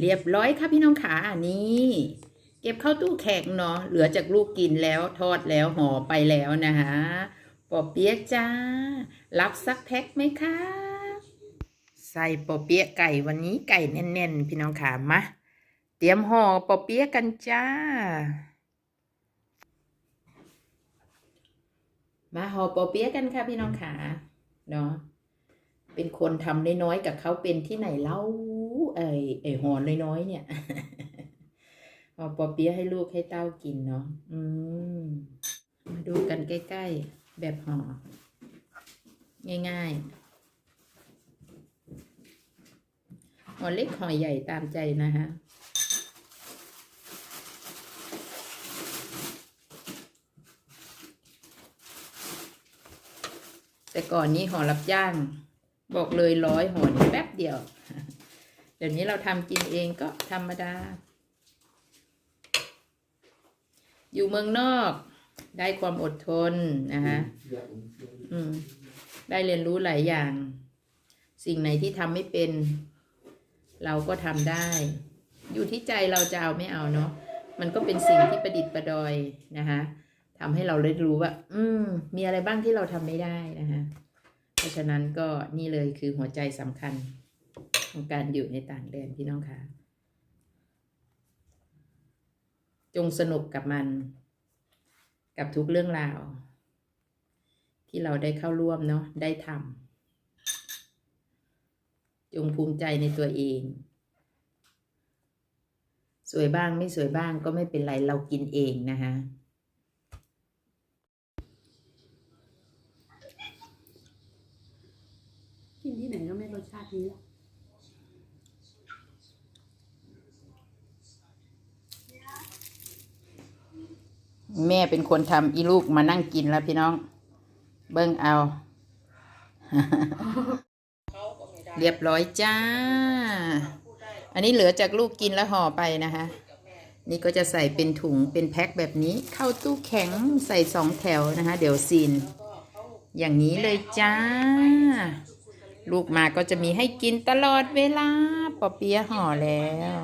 เรียบร้อยค่ะพี่น้องขาอันนี้ เก็บเข้าตู้แข็งเนาะเหลือจากลูกกินแล้วทอดแล้วห่อไปแล้วนะคะปอเปี๊ยะจ้า รับสักแพ็คไหมคะใส่ปอเปี๊ยะไก่วันนี้ไก่แน่นๆ พี่น้องขามาเตรียมห่อปอเปี๊ยะกันจ้า มาห่อปอเปี๊ยะกันค่ะพี่น้องขาเนาะเป็นคนทำน้อยๆกับเขาเป็นที่ไหนเล่า ไอ้ไอ้หอน้อยๆเนี่ยห่อปอเปี๊ยะให้ลูกให้เต้ากินเนาะอืมมาดูกันใกล้ๆ แบบห่อ ง่ายๆห่อเล็กห่อใหญ่ตามใจนะคะแต่ก่อนนี้ห่อรับจ้าง บอกเลยร้อยห่อนี่แป๊บเดียว ดี๋ยวนี้เราทำกินเองก็ธรรมดา อยู่เมืองนอกได้ความอดทนนะคะอืม ได้เรียนรู้หลายอย่าง สิ่งไหนที่ทำไม่เป็น เราก็ทำได้ อยู่ที่ใจเราจะเอาไม่เอาเนาะ มันก็เป็นสิ่งที่ประดิษฐ์ประดอยนะคะทำให้เราได้รู้ว่า อืม มีอะไรบ้างที่เราทำไม่ได้นะคะเพราะฉะนั้นก็นี่เลยคือหัวใจสำคัญ ของการอยู่ในต่างแดนพี่น้องคะจงสนุกกับมัน กับทุกเรื่องราว ที่เราได้เข้าร่วมเนาะได้ทำจงภูมิใจในตัวเอง สวยบ้างไม่สวยบ้างก็ไม่เป็นไรเรากินเองนะคะกินที่ไหนก็ไม่รสชาตินี้หรอก แม่เป็นคนทำอีลูกมานั่งกินแล้วพี่น้อง เบิ้งเอา เรียบร้อยจ้า อันนี้เหลือจากลูกกินแล้วห่อไปนะคะ นี่ก็จะใส่เป็นถุงเป็นแพ็คแบบนี้ เข้าตู้แข็งใส่สองแถวนะคะ เดี๋ยวซีน อย่างนี้เลยจ้า ลูกมาก็จะมีให้กินตลอดเวลาปอเปี๊ยะห่อแล้ว